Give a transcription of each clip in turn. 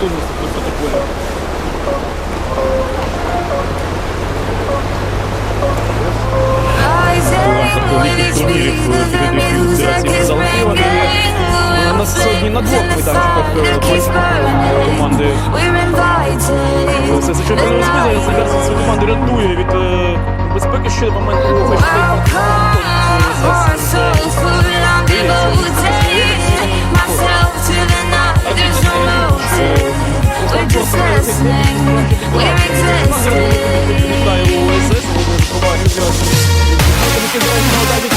готовности при протоколе. великих турнірів Федерації Федерації залетіла. У нас сьогодні на двох майданчиках е, команди. Все зачепили розміни, зараз цю команду рятує від е, безпеки ще момент руху. trust me. If you come to the how that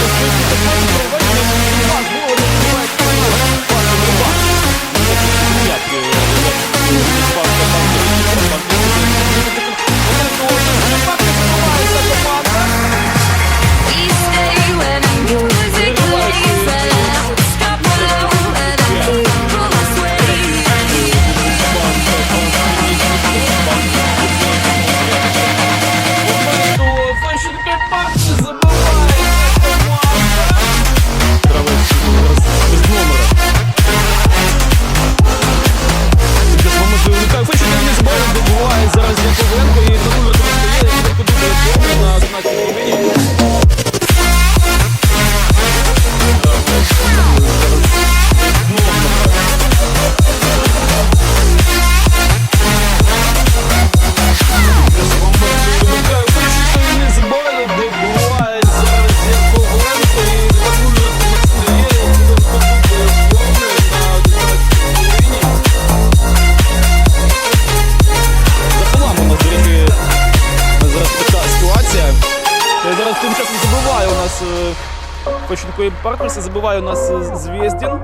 Точенько партнерся, забиває у нас е, звезден.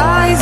Ай,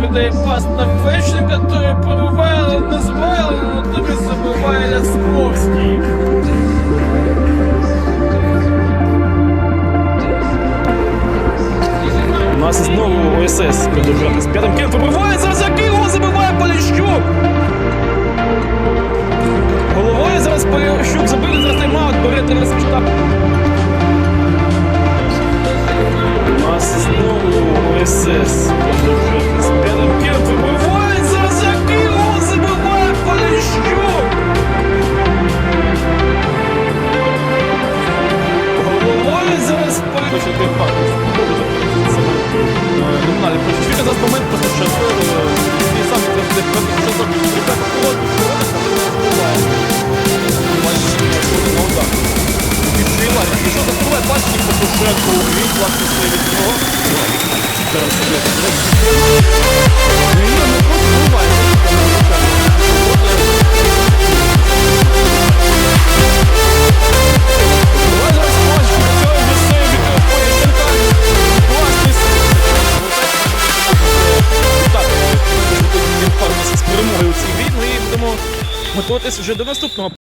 людей паста фэшн, которые порывали, назвали, но только забывали Лесковский. У нас знову ОСС підобрати з п'ятим кем вибиває зараз Акіло, забиває Поліщук! Головою зараз Поліщук забили, зараз нема Ще нас момент просто і сам завжди що за холодні породи, коли нас буває. Бачиш, що він на удар. Підсила, і що закриває бачиш, по Петушенко, Україн, власне, все від нього. Зараз собі. Ні, не просто буває. усі війни, будемо готуватись вже до наступного.